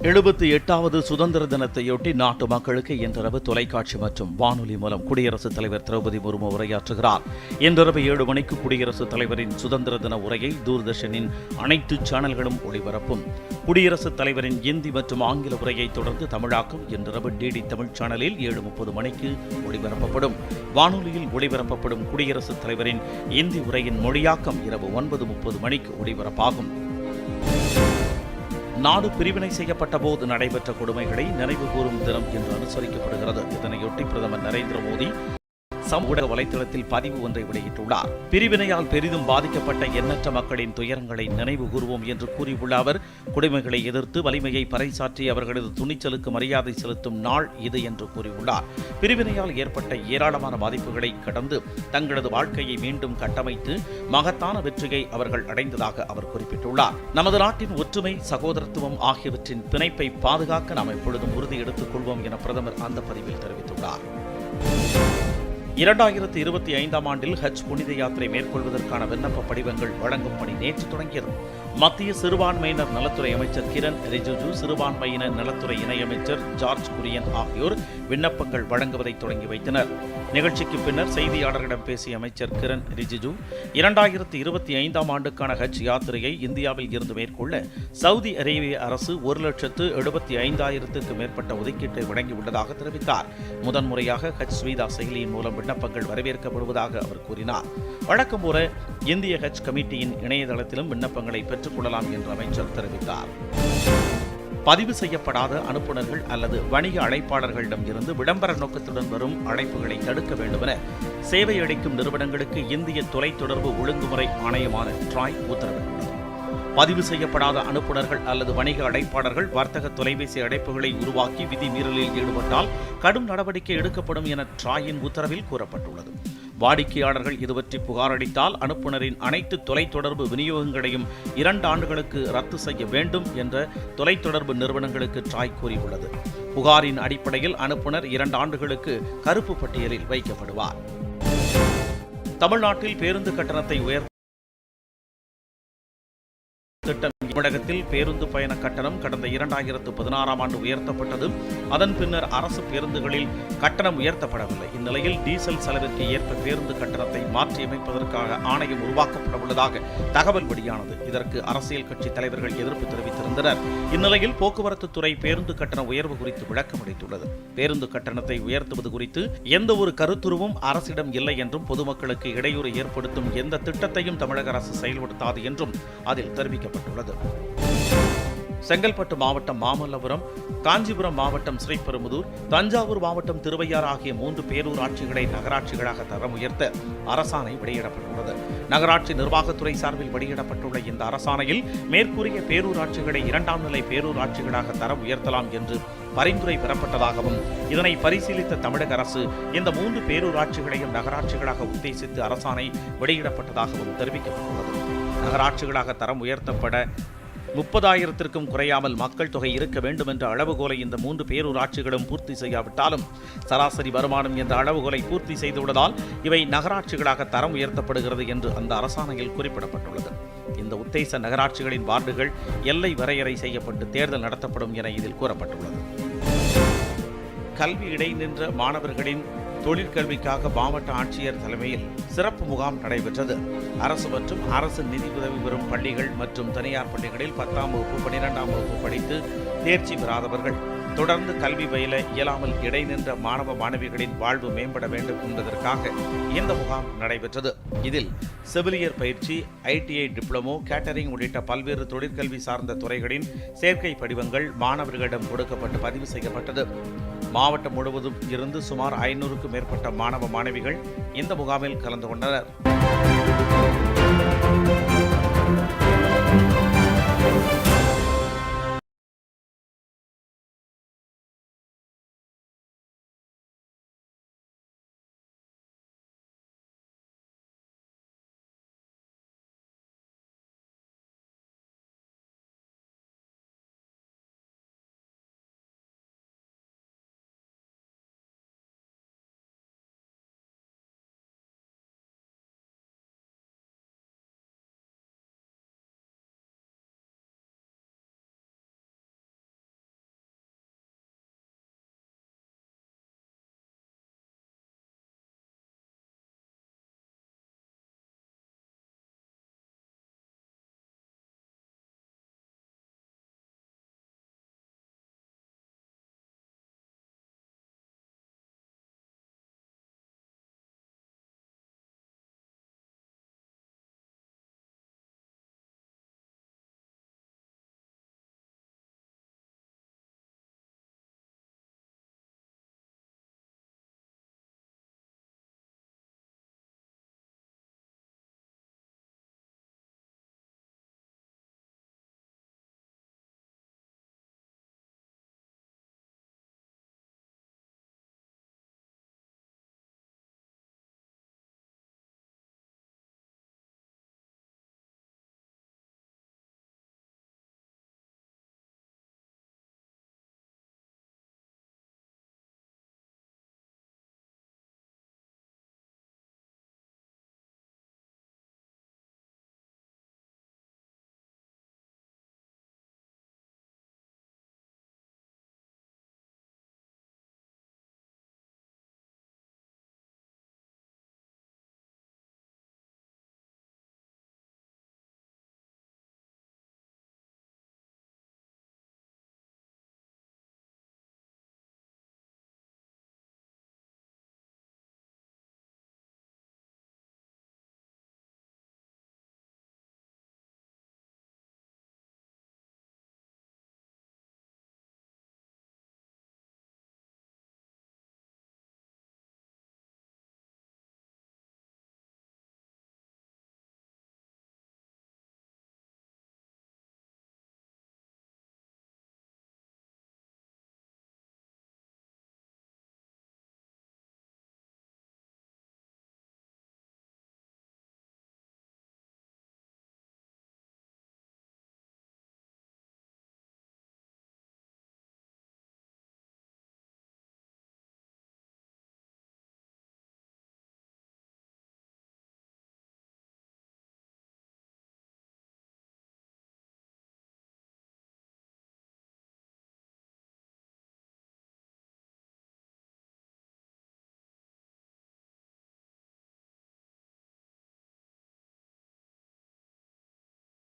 எழுபத்தி எட்டாவது சுதந்திர தினத்தையொட்டி நாட்டு மக்களுக்கு இன்றிரவு தொலைக்காட்சி மற்றும் வானொலி மூலம் குடியரசுத் தலைவர் திரௌபதி முர்மு உரையாற்றுகிறார். இன்றிரவு ஏழு மணிக்கு குடியரசுத் தலைவரின் சுதந்திர தின உரையை தூர்தர்ஷனின் அனைத்து சேனல்களும் ஒளிபரப்பும். குடியரசுத் தலைவரின் இந்தி மற்றும் ஆங்கில உரையை தொடர்ந்து தமிழாக்கம் இன்றிரவு டிடி தமிழ் சேனலில் ஏழு முப்பது மணிக்கு ஒளிபரப்பப்படும். வானொலியில் ஒளிபரப்பப்படும் குடியரசுத் தலைவரின் இந்தி உரையின் மொழியாக்கம் இரவு ஒன்பது முப்பது மணிக்கு ஒளிபரப்பாகும். நாடு பிரிவினை செய்யப்பட்ட போது நடைபெற்ற கொடுமைகளை நினைவு கூறும் தினம் என்று அனுசரிக்கப்படுகிறது. இதனையொட்டி பிரதமர் நரேந்திர மோடி சமூக வலைதளத்தில் பதிவு ஒன்றை வெளியிட்டுள்ளார். பிரிவினையால் பெரிதும் பாதிக்கப்பட்ட எண்ணற்ற மக்களின் துயரங்களை நினைவு கூறுவோம் என்று கூறியுள்ள அவர் குடிமைகளை எதிர்த்து வலிமையை பறைசாற்றி அவர்களது துணிச்சலுக்கு மரியாதை செலுத்தும் நாள் இது என்று கூறியுள்ளார். பிரிவினையால் ஏற்பட்ட ஏராளமான பாதிப்புகளை கடந்து தங்களது வாழ்க்கையை மீண்டும் கட்டமைத்து மகத்தான வெற்றியை அவர்கள் அடைந்ததாக அவர் குறிப்பிட்டுள்ளார். நமது நாட்டின் ஒற்றுமை சகோதரத்துவம் ஆகியவற்றின் பிணைப்பை பாதுகாக்க நாம் எப்பொழுதும் உறுதி எடுத்துக் கொள்வோம் என பிரதமர் அந்த பதிவில் தெரிவித்துள்ளார். இரண்டாயிரத்தி இருபத்தி ஐந்தாம் ஆண்டில் ஹஜ் புனித யாத்திரை மேற்கொள்வதற்கான விண்ணப்ப படிவங்கள் வழங்கும் பணி நேற்று தொடங்கியது. மத்திய சிறுபான்மையினர் நலத்துறை அமைச்சர் கிரண் ரிஜிஜு சிறுபான்மையினர் நலத்துறை இணையமைச்சர் ஜார்ஜ் குரியன் ஆகியோர் விண்ணப்பங்கள் வழங்குவதை தொடங்கி வைத்தனர். நிகழ்ச்சிக்கு பின்னர் செய்தியாளர்களிடம் பேசிய அமைச்சர் கிரண் ரிஜிஜு இரண்டாயிரத்தி இருபத்தி ஐந்தாம் ஆண்டுக்கான ஹஜ் யாத்திரையை இந்தியாவில் இருந்து மேற்கொள்ள சவுதி அரேபிய அரசு ஒரு லட்சத்து எழுபத்தி ஐந்தாயிரத்துக்கு மேற்பட்ட ஒதுக்கீட்டை வழங்கியுள்ளதாக தெரிவித்தார். முதன்முறையாக ஹஜ் ஸ்வீதா செயலியின் மூலம் விண்ணப்பங்கள் வரவேற்கப்படுவதாக அவர் கூறினார். வழக்கம் போல இந்திய ஹஜ் கமிட்டியின் இணையதளத்திலும் விண்ணப்பங்களை பெற்றுக்கொள்ளலாம் என்று அமைச்சர் தெரிவித்தார். பதிவு செய்யப்படாத அனுப்புநர்கள் அல்லது வணிக அழைப்பாளர்களிடம் இருந்து விளம்பர நோக்கத்துடன் வரும் அழைப்புகளை தடுக்க வேண்டுமென சேவை அளிக்கும் நிறுவனங்களுக்கு இந்திய தொலைத்தொடர்பு ஒழுங்குமுறை ஆணையமான ட்ராய் உத்தரவிட்டுள்ளது. பதிவு செய்யப்படாத அனுப்புநர்கள் அல்லது வணிக அழைப்பாளர்கள் வர்த்தக தொலைபேசி அழைப்புகளை உருவாக்கி விதி மீறலில் ஈடுபட்டால் கடும் நடவடிக்கை எடுக்கப்படும் என ட்ராயின் உத்தரவில் கூறப்பட்டுள்ளது. வாடிக்கையாளர்கள் இதுபற்றி புகாரளித்தால் புகார் அளித்தால் அனுப்புநரின் அனைத்து தொலைத்தொடர்பு விநியோகங்களையும் இரண்டு ஆண்டுகளுக்கு ரத்து செய்ய வேண்டும் என்ற தொலைத்தொடர்பு நிறுவனங்களுக்கு ட்ராய் கூறியுள்ளது. புகாரின் அடிப்படையில் அனுப்புநர் இரண்டு ஆண்டுகளுக்கு கருப்பு பட்டியலில் வைக்கப்படுவார். தமிழ்நாட்டில் பேருந்து கட்டணத்தை உயர்த்த திட்டம் தமிழகத்தில் பேருந்து பயண கட்டணம் கடந்த இரண்டாயிரத்து பதினாறாம் ஆண்டு உயர்த்தப்பட்டது. அதன் பின்னர் அரசு பேருந்துகளில் கட்டணம் உயர்த்தப்படவில்லை. இந்நிலையில் டீசல் செலவிற்கு ஏற்ப பேருந்து கட்டணத்தை மாற்றியமைப்பதற்காக ஆணையம் உருவாக்கப்பட உள்ளதாக தகவல் வெளியானது. இதற்கு அரசியல் கட்சி தலைவர்கள் எதிர்ப்பு தெரிவித்திருந்தனர். இந்நிலையில் போக்குவரத்து துறை பேருந்து கட்டண உயர்வு குறித்து விளக்கம் அளித்துள்ளது. பேருந்து கட்டணத்தை உயர்த்துவது குறித்து எந்த ஒரு கருத்துருவும் அரசிடம் இல்லை என்றும் பொதுமக்களுக்கு இடையூறு ஏற்படுத்தும் எந்த திட்டத்தையும் தமிழக அரசு செயல்படுத்தாது என்றும் அதில் அறிவிக்கப்பட்டுள்ளது செங்கல்பட்டு மாவட்டம் மாமல்லபுரம் காஞ்சிபுரம் மாவட்டம் ஸ்ரீபெரும்புதூர் தஞ்சாவூர் மாவட்டம் திருவையார் ஆகிய மூன்று பேரூராட்சிகளை நகராட்சிகளாக தரம் உயர்த்த அரசாணை வெளியிடப்பட்டுள்ளது. நகராட்சி நிர்வாகத்துறை சார்பில் வெளியிடப்பட்டுள்ள இந்த அரசாணையில் மேற்கூறிய பேரூராட்சிகளை இரண்டாம் நிலை பேரூராட்சிகளாக தரம் உயர்த்தலாம் என்று பரிந்துரை பெறப்பட்டதாகவும் இதனை பரிசீலித்த தமிழக அரசு இந்த மூன்று பேரூராட்சிகளையும் நகராட்சிகளாக உத்தேசித்து அரசாணை வெளியிடப்பட்டதாகவும் தெரிவிக்கப்பட்டுள்ளது. நகராட்சிகளாக தரம் உயர்த்தப்பட முப்பதாயிரத்திற்கும் குறையாமல் மக்கள் தொகை இருக்க வேண்டும் என்ற அளவுகோலை இந்த மூன்று பேரூராட்சிகளும் பூர்த்தி செய்யாவிட்டாலும் சராசரி வருமானம் என்ற அளவுகோலை பூர்த்தி செய்துள்ளதால் இவை நகராட்சிகளாக தரம் உயர்த்தப்படுகிறது என்று அந்த அரசாணையில் குறிப்பிடப்பட்டுள்ளது. இந்த உத்தேச நகராட்சிகளின் வார்டுகள் எல்லை வரையறை செய்யப்பட்டு தேர்தல் நடத்தப்படும் என இதில் கூறப்பட்டுள்ளது. கல்வி இடைநின்ற மாணவர்களின் தொழிற்கல்விக்காக மாவட்ட ஆட்சியர் தலைமையில் சிறப்பு முகாம் நடைபெற்றது. அரசு மற்றும் அரசு நிதி உதவி பெறும் பள்ளிகள் மற்றும் தனியார் பள்ளிகளில் பத்தாம் வகுப்பு பனிரெண்டாம் வகுப்பு படித்து தேர்ச்சி பெறாதவர்கள் தொடர்ந்து கல்வி பயில இயலாமல் இடைநின்ற மாணவ மாணவிகளின் வாழ்வு மேம்பட வேண்டும் என்பதற்காக இந்த முகாம் நடைபெற்றது. இதில் செவிலியர் பயிற்சி ஐடிஐ டிப்ளமோ கேட்டரிங் உள்ளிட்ட பல்வேறு தொழிற்கல்வி சார்ந்த துறைகளின் சேர்க்கை படிவங்கள் மாணவர்களிடம் கொடுக்கப்பட்டு பதிவு செய்யப்பட்டது. மாவட்டம் முழுவதும் இருந்து சுமார் ஐநூறுக்கும் மேற்பட்ட மாணவ மாணவிகள் இந்த முகாமில் கலந்து கொண்டனர்.